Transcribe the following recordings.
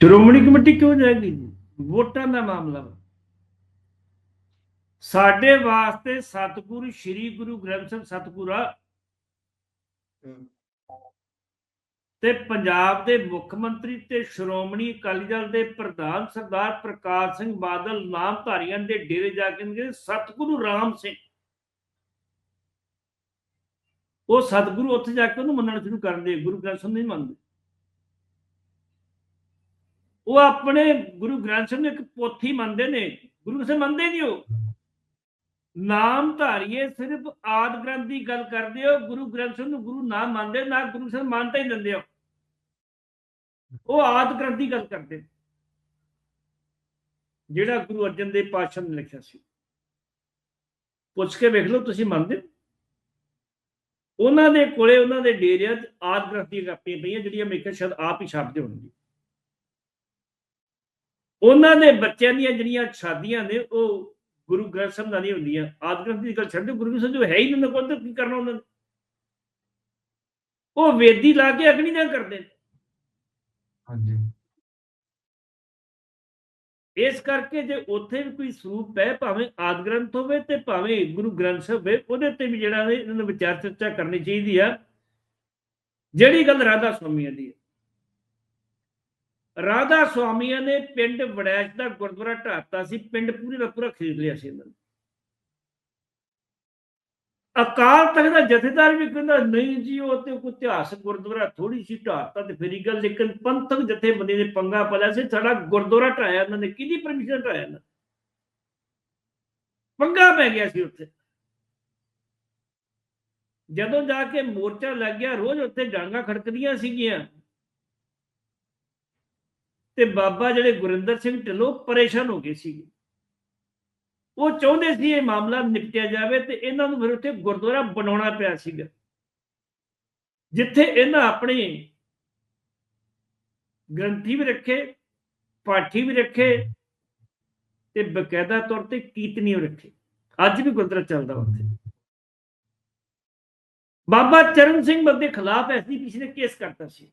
Shiromani committee ਕਿਉਂ ਜਾਏਗੀ? ਵੋਟਾਂ ਦਾ ਮਾਮਲਾ। ਸਾਡੇ ਵਾਸਤੇ ਸਤਿਗੁਰੂ ਸ੍ਰੀ ਗੁਰੂ ਗ੍ਰੰਥ ਸਾਹਿਬ ਸਤਿਗੁਰਾ ਤੇ ਪੰਜਾਬ ਦੇ ਮੁੱਖ ਮੰਤਰੀ ਤੇ ਸ਼੍ਰੋਮਣੀ ਅਕਾਲੀ ਦਲ ਦੇ ਪ੍ਰਧਾਨ ਸਰਦਾਰ ਪ੍ਰਕਾਸ਼ ਸਿੰਘ ਬਾਦਲ ਨਾਮਧਾਰੀਆਂ ਦੇ ਡੇਰੇ ਜਾ ਕੇ ਕਹਿੰਦੇ ਸਤਿਗੁਰੂ ਰਾਮ ਸਿੰਘ। ਉਹ ਸਤਿਗੁਰੂ ਉੱਥੇ ਜਾ ਕੇ ਉਹਨੂੰ ਮੰਨਣਾ ਸ਼ੁਰੂ ਕਰਦੇ ਗੁਰੂ ਗ੍ਰੰਥ ਸਾਹਿਬ ਨਹੀਂ ਮੰਨਦੇ। ਉਹ ਆਪਣੇ ਗੁਰੂ ਗ੍ਰੰਥ ਸਾਹਿਬ ਨੂੰ ਇੱਕ ਪੋਥੀ ਮੰਨਦੇ ਨੇ। ਗੁਰੂ ਸਾਹਿਬ ਮੰਨਦੇ ਨਹੀਂ ਉਹ। ਨਾਮ ਧਾਰੀਏ, ਸਿਰਫ ਆਦ ਗ੍ਰੰਥ ਦੀ ਗੱਲ ਕਰਦੇ ਹੋ, ਗੁਰੂ ਗ੍ਰੰਥ ਸਾਹਿਬ ਨੂੰ ਗੁਰੂ ਨਾ ਮੰਨਦੇ, ਨਾ ਗੁਰੂ ਸਾਹਿਬ ਮੰਨਤਾ ਹੀ ਦਿੰਦੇ ਹੋ ਉਹ ਆਦ ਗ੍ਰੰਥ ਦੀ ਗੱਲ ਕਰਦੇ। ਨੇ। ਜਿਹੜਾ ਗੁਰੂ ਅਰਜਨ ਦੇਵ ਪਾਤਸ਼ਾਹ ਨੇ ਲਿਖਿਆ ਸੀ। ਪੁੱਛ ਕੇ ਵੇਖ ਲਓ, ਤੁਸੀਂ ਮੰਨਦੇ ਉਹਨਾਂ ਦੇ ਕੋਲੇ, ਉਹਨਾਂ ਦੇ ਡੇਰਿਆਂ 'ਚ ਆਦ ਗ੍ਰੰਥ ਦੀਆਂ ਕਾਪੀਆਂ ਪਈਆਂ, ਜਿਹੜੀਆਂ ਮੇਰੇ ਖਿਆਲ ਸ਼ਾਇਦ ਆਪ ਹੀ ਛਾਪਦੇ ਹੋਣਗੇ ਉਹਨਾਂ ਦੇ ਬੱਚਿਆਂ ਦੀਆਂ ਜਿਹੜੀਆਂ ਸ਼ਾਦੀਆਂ ਨੇ ਉਹ ਗੁਰੂ ਗ੍ਰੰਥ ਸਾਹਿਬ ਨਾਲ ਨਹੀਂ ਹੁੰਦੀਆਂ। ਆਦ ਗ੍ਰੰਥ ਦੀ ਗੱਲ ਛੱਡ ਗੁਰੂ ਗ੍ਰੰਥ ਸਾਹਿਬ ਜੋ ਹੈ ਹੀ ਨਹੀਂ ਕੋਲ ਤਾਂ ਕੀ ਕਰਨਾ ਉਹਨਾਂ ਨੇ? ਉਹ ਵੇਦੀ ਲਾ ਕੇ ਅਗਨੀ ਨਾ ਕਰਦੇ ਨੇ। ਹਾਂਜੀ। ਇਸ ਕਰਕੇ ਜੇ ਉੱਥੇ ਵੀ ਕੋਈ ਸਰੂਪ ਹੈ ਭਾਵੇਂ ਆਦ ਗ੍ਰੰਥ ਹੋਵੇ ਤੇ ਭਾਵੇਂ ਗੁਰੂ ਗ੍ਰੰਥ ਸਾਹਿਬ ਹੋਵੇ ਉਹਦੇ ਤੇ ਵੀ ਜਿਹੜਾ ਇਹਨਾਂ ਨੂੰ ਵਿਚਾਰ ਚਰਚਾ ਕਰਨੀ ਚਾਹੀਦੀ ਆ। ਜਿਹੜੀ ਗੱਲ ਰਾਧਾ ਸੁਆਮੀਆਂ ਦੀ ਹੈ ਰਾਧਾ ਸੁਆਮੀਆਂ ਨੇ ਪਿੰਡ ਵੜੈਚ ਦਾ ਗੁਰਦੁਆਰਾ ਢਾਤਾ ਸੀ, ਪਿੰਡ ਪੂਰੀ ਦਾ ਪੂਰਾ ਖਰੀਦ ਲਿਆ ਸੀ ਇਹਨਾਂ ਨੇ। ਅਕਾਲ ਤਖਤ ਦਾ ਜਥੇਦਾਰ ਵੀ ਕਹਿੰਦਾ, ਨਹੀਂ ਜੀ, ਉਹ ਤੇ ਕੋਈ ਇਤਿਹਾਸਕ ਗੁਰਦੁਆਰਾ ਥੋੜੀ ਸੀ ਢਾਤਾ ਤੇ ਫੇਰੀ ਗੱਲ, ਲੇਕਿਨ ਪੰਥਕ ਜਥੇਬੰਦੀ ਨੇ ਪੰਗਾ ਪਾਲਿਆ ਸੀ, ਸਾਡਾ ਗੁਰਦੁਆਰਾ ਢਾਇਆ ਇਹਨਾਂ ਨੇ, ਕਿਹਦੀ ਪਰਮਿਸ਼ਨ ਢਾਇਆ ਇਹਨਾਂ ਪੰਗਾ ਪੈ ਗਿਆ ਸੀ ਉੱਥੇ। ਜਦੋਂ ਜਾ ਕੇ ਮੋਰਚਾ ਲੱਗ ਗਿਆ, ਰੋਜ਼ ਉੱਥੇ ਡਾਂਗਾ ਖੜਕਦੀਆਂ ਸੀਗੀਆਂ। ਤੇ ਬਾਬਾ ਜਿਹੜੇ ਗੁਰਿੰਦਰ ਸਿੰਘ ਢਿੱਲੋਂ ਪਰੇਸ਼ਾਨ ਹੋ ਗਏ ਸੀਗੇ। ਉਹ ਚਾਹੁੰਦੇ ਸੀ ਇਹ ਮਾਮਲਾ ਨਿਪਟਿਆ ਜਾਵੇ ਤੇ ਇਹਨਾਂ ਨੂੰ ਫਿਰ ਉੱਥੇ ਗੁਰਦੁਆਰਾ ਬਣਾਉਣਾ ਪਿਆ ਸੀਗਾ। ਜਿੱਥੇ ਇਹਨਾਂ ਆਪਣੇ ਗ੍ਰੰਥੀ ਵੀ ਰੱਖੇ, ਪਾਠੀ ਵੀ ਰੱਖੇ ਤੇ ਬਕਾਇਦਾ ਤੌਰ ਤੇ ਕੀਰਤਨੀ ਰੱਖੇ। ਅੱਜ ਵੀ ਗੁਰਦੁਆਰਾ ਚੱਲਦਾ ਉੱਥੇ। ਬਾਬਾ ਚਰਨ ਸਿੰਘ ਬੰਦੇ ਖਿਲਾਫ ਐਸਜੀਪੀਸੀ ਨੇ ਕੇਸ ਕਰਤਾ ਸੀ।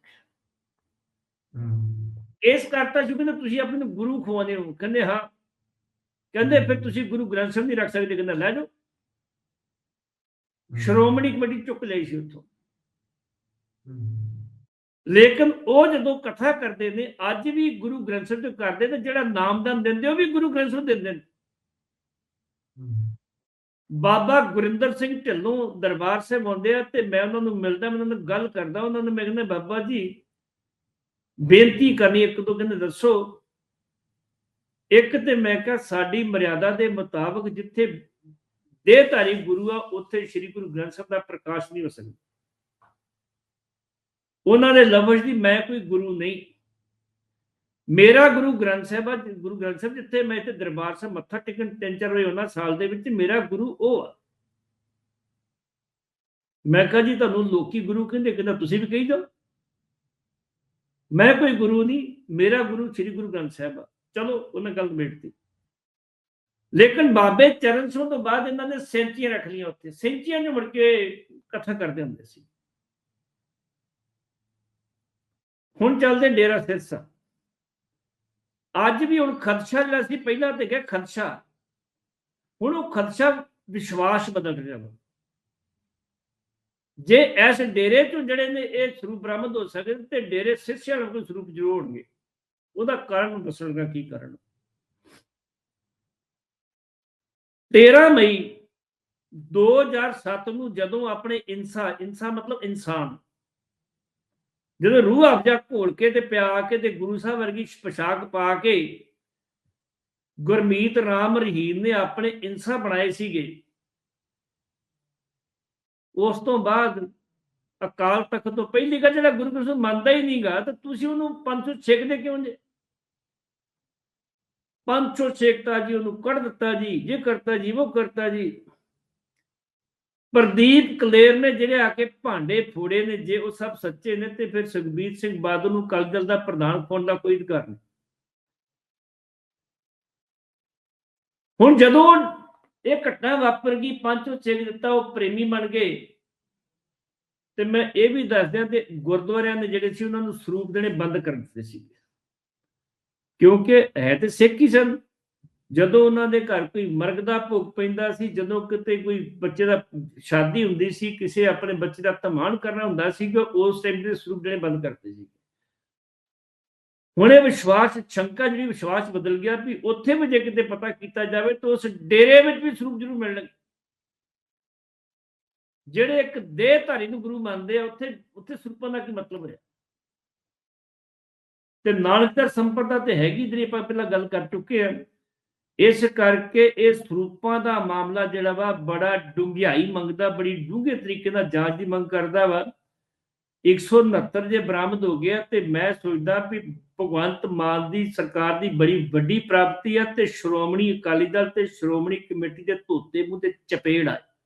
ਕੇਸ ਕਰਤਾ ਸੀ ਕਹਿੰਦੇ ਤੁਸੀਂ ਆਪਣੇ ਨੂੰ ਗੁਰੂ ਖਵਾਉਂਦੇ ਹੋ। ਕਹਿੰਦੇ ਹਾਂ। ਕਹਿੰਦੇ ਫਿਰ ਤੁਸੀਂ ਗੁਰੂ ਗ੍ਰੰਥ ਸਾਹਿਬ ਨਹੀਂ ਰੱਖ ਸਕਦੇ। ਕਹਿੰਦਾ ਲੈ ਜਾਓ। ਸ਼੍ਰੋਮਣੀ ਕਮੇਟੀ ਚੁੱਕ ਲਈ ਸੀ ਉੱਥੋਂ। ਲੇਕਿਨ ਉਹ ਜਦੋਂ ਕਥਾ ਕਰਦੇ ਨੇ ਅੱਜ ਵੀ ਗੁਰੂ ਗ੍ਰੰਥ ਸਾਹਿਬ ਤੇ ਕਰਦੇ ਤੇ ਜਿਹੜਾ ਨਾਮਦਾਨ ਦਿੰਦੇ ਉਹ ਵੀ ਗੁਰੂ ਗ੍ਰੰਥ ਸਾਹਿਬ ਦਿੰਦੇ ਨੇ। ਬਾਬਾ ਗੁਰਿੰਦਰ ਸਿੰਘ ਢਿੱਲੋਂ ਦਰਬਾਰ ਸਾਹਿਬ ਆਉਂਦੇ ਆ ਤੇ ਮੈਂ ਉਹਨਾਂ ਨੂੰ ਮਿਲਦਾ ਮੈਂ ਉਹਨਾਂ ਨਾਲ ਗੱਲ ਕਰਦਾ ਉਹਨਾਂ ਨੂੰ ਮੈਂ ਕਹਿੰਦਾ ਬਾਬਾ ਜੀ ਬੇਨਤੀ ਕਰਨੀ ਇੱਕ ਤੋਂ ਕਹਿੰਦੇ ਦੱਸੋ। ਇੱਕ ਤੇ ਮੈਂ ਕਿਹਾ ਸਾਡੀ ਮਰਿਆਦਾ ਦੇ ਮੁਤਾਬਕ ਜਿੱਥੇ ਦੇਹਧਾਰੀ ਗੁਰੂ ਆ, ਉੱਥੇ ਸ੍ਰੀ ਗੁਰੂ ਗ੍ਰੰਥ ਸਾਹਿਬ ਦਾ ਪ੍ਰਕਾਸ਼ ਨਹੀਂ ਹੋ ਸਕਦਾ। ਉਹਨਾਂ ਦੇ ਲਫ਼ਜ਼ ਦੀ ਮੈਂ ਕੋਈ ਗੁਰੂ ਨਹੀਂ। ਮੇਰਾ ਗੁਰੂ ਗ੍ਰੰਥ ਸਾਹਿਬ ਆ, ਗੁਰੂ ਗ੍ਰੰਥ ਸਾਹਿਬ ਜਿੱਥੇ ਮੈਂ ਇੱਥੇ ਦਰਬਾਰ ਸਾਹਿਬ ਮੱਥਾ ਟੇਕਣ ਤਿੰਨ ਚਾਰ ਵਜੇ ਉਹਨਾਂ ਸਾਲ ਦੇ ਵਿੱਚ ਮੇਰਾ ਗੁਰੂ ਉਹ ਆ। ਮੈਂ ਕਿਹਾ ਜੀ, ਤੁਹਾਨੂੰ ਲੋਕੀ ਗੁਰੂ ਕਹਿੰਦੇ, ਕਹਿੰਦਾ ਤੁਸੀਂ ਵੀ ਕਹੀ ਜਾਓ। ਮੈਂ ਕੋਈ ਗੁਰੂ ਨਹੀਂ, ਮੇਰਾ ਗੁਰੂ ਸ੍ਰੀ ਗੁਰੂ ਗ੍ਰੰਥ ਸਾਹਿਬ ਆ। ਚਲੋ, ਉਹਨਾਂ ਗੱਲ ਮੇਟਤੀ ਲੇਕਿਨ ਬਾਬੇ ਚਰਨ ਸਿੰਘ ਤੋਂ ਬਾਅਦ ਇਹਨਾਂ ਨੇ ਸੈਂਚੀਆਂ ਰੱਖ ਲਈਆਂ ਉੱਥੇ। ਸੈਂਚੀਆਂ ਨੂੰ ਮੁੜ ਕੇ ਕਥਾ ਕਰਦੇ ਹੁੰਦੇ ਸੀ। ਹੁਣ ਚੱਲਦੇ ਡੇਰਾ ਸਿਰਸਾ। ਅੱਜ ਵੀ ਹੁਣ ਖਦਸ਼ਾ ਜਿਹੜਾ ਸੀ, ਪਹਿਲਾਂ ਤੇ ਗਿਆ ਖਦਸ਼ਾ। ਹੁਣ ਉਹ ਖਦਸ਼ਾ ਵਿਸ਼ਵਾਸ ਬਦਲ ਰਿਹਾ ਵਾ। ਜੇ ਇਸ ਡੇਰੇ ਤੋਂ ਜਿਹੜੇ ਨੇ ਇਹ ਸਰੂਪ ਬਰਾਮਦ ਹੋ ਸਕੇ ਤੇ ਡੇਰੇ ਸਿੱਖਿਆ ਨੂੰ ਕੋਈ ਸਰੂਪ ਜ਼ਰੂਰ ਹੋਣਗੇ। ਉਹਦਾ ਕਾਰਨ ਦੱਸਣ ਦਾ ਕੀ ਕਾਰਨ। 13 ਮਈ 2007 ਨੂੰ ਜਦੋਂ ਆਪਣੇ ਇਨਸਾ ਇਨਸਾ ਮਤਲਬ ਇਨਸਾਨ। ਜਦੋਂ ਰੂਹ ਅਫਜਾ ਘੋਲ ਕੇ ਤੇ ਪਿਆ ਕੇ ਤੇ ਗੁਰੂ ਸਾਹਿਬ ਵਰਗੀ ਪੋਸ਼ਾਕ ਪਾ ਕੇ ਗੁਰਮੀਤ ਰਾਮ ਰਹੀਮ ਨੇ ਆਪਣੇ ਇਨਸਾ ਬਣਾਏ ਸੀਗੇ ਉਸ ਤੋਂ ਬਾਅਦ ਅਕਾਲ ਤਖਤ ਤੋਂ ਪਹਿਲੀ ਗੱਲ ਜਿਹੜਾ ਗੁਰੂ ਗ੍ਰੰਥ ਸਾਹਿਬ ਮੰਨਦਾ ਹੀ ਨਹੀਂਗਾ ਤਾਂ ਤੁਸੀਂ ਉਹਨੂੰ ਪੰਥੋਂ ਛੇਕਦੇ ਕਿਉਂ ਜੇ? ਪੰਥੋਂ ਛੇਕਤਾ ਜੀ, ਉਹਨੂੰ ਕੱਢ ਦਿੱਤਾ ਜੀ ਜੇ ਕਰਤਾ ਜੀ ਉਹ ਕਰਤਾ ਜੀ। ਪ੍ਰਦੀਪ ਕਲੇਰ ਨੇ ਜਿਹੜੇ ਆ ਕੇ ਭਾਂਡੇ ਫੋੜੇ ਨੇ, ਜੇ ਉਹ ਸਭ ਸੱਚੇ ਨੇ, ਤੇ ਫਿਰ ਸੁਖਬੀਰ ਸਿੰਘ ਬਾਦਲ ਨੂੰ ਕਲਦਲ ਦਾ ਪ੍ਰਧਾਨ ਹੋਣ ਦਾ ਕੋਈ ਅਧਿਕਾਰ ਨਹੀਂ। ਹੁਣ ਜਦੋਂ ਇਹ ਘਟਨਾ ਵਾਪਰ ਗਈ ਪੰਚੋ ਛੇਕ ਦਿੱਤਾ, ਉਹ ਪ੍ਰੇਮੀ ਬਣ ਗਏ। ਤੇ ਮੈਂ ਇਹ ਵੀ ਦੱਸ ਦਿਆਂ ਤੇ ਗੁਰਦੁਆਰਿਆਂ ਦੇ ਜਿਹੜੇ ਸੀ, ਉਹਨਾਂ ਨੂੰ ਸਰੂਪ ਦੇਣੇ ਬੰਦ ਕਰ ਦਿੱਤੇ ਸੀ। ਕਿਉਂਕਿ ਹੈ ਤੇ ਸਿੱਖ ਹੀ ਸਨ। ਜਦੋਂ ਉਹਨਾਂ ਦੇ ਘਰ ਕੋਈ ਮਰਗ ਦਾ ਭੋਗ ਪੈਂਦਾ ਸੀ, ਜਦੋਂ ਕਿਤੇ ਕੋਈ ਬੱਚੇ ਦਾ ਸ਼ਾਦੀ ਹੁੰਦੀ ਸੀ, ਕਿਸੇ ਆਪਣੇ ਬੱਚੇ ਦਾ ਧਮਾਨ ਕਰਨਾ ਹੁੰਦਾ ਸੀ ਕਿ ਉਸ ਟਾਈਮ ਦੇ ਸਰੂਪ ਦੇਣੇ ਬੰਦ ਕਰਦੇ ਸੀ। ਹੁਣ ਇਹ ਵਿਸ਼ਵਾਸ, ਸ਼ੰਕਾ ਜਿਹੜੀ ਵਿਸ਼ਵਾਸ ਬਦਲ ਗਿਆ ਵੀ ਉੱਥੇ ਵੀ ਜੇ ਕਿਤੇ ਪਤਾ ਕੀਤਾ ਜਾਵੇ ਤਾਂ ਉਸ ਡੇਰੇ ਵਿੱਚ ਵੀ ਸਰੂਪ ਜ਼ਰੂਰ ਮਿਲਣਗੇ। ਜਿਹੜੇ ਇੱਕ ਦੇਹਧਾਰੀ ਨੂੰ ਗੁਰੂ ਮੰਨਦੇ ਆ, ਉੱਥੇ ਉੱਥੇ ਸਰੂਪਾਂ ਦਾ ਕੀ ਮਤਲਬ ਹੈ ਤੇ ਨਾਨਕਦਰ ਸੰਪਰਦਾ ਤੇ ਹੈਗੀ ਜਿਹੜੀ ਆਪਾਂ ਪਹਿਲਾਂ ਗੱਲ ਕਰ ਚੁੱਕੇ ਆ। ਇਸ ਕਰਕੇ ਇਹ ਸਰੂਪਾਂ ਦਾ ਮਾਮਲਾ ਜਿਹੜਾ ਵਾ, ਬੜਾ ਡੂੰਘਾਈ ਮੰਗਦਾ, ਬੜੀ ਡੂੰਘੇ ਤਰੀਕੇ ਨਾਲ ਜਾਂਚ ਦੀ ਮੰਗ ਕਰਦਾ ਵਾ। 169 ਜੇ ਬਰਾਮਦ ਹੋ ਗਿਆ ਤੇ ਮੈਂ ਸੋਚਦਾ ਵੀ ਭਗਵੰਤ ਮਾਨ ਦੀ ਸਰਕਾਰ ਦੀ ਬੜੀ ਵੱਡੀ ਪ੍ਰਾਪਤੀ ਆ ਤੇ ਸ਼੍ਰੋਮਣੀ ਅਕਾਲੀ ਦਲ ਤੇ ਸ਼੍ਰੋਮਣੀ ਕਮੇਟੀ ਦੇ ਧੋਤੇ ਮੂੰਹ ਤੇ ਚਪੇੜ ਆ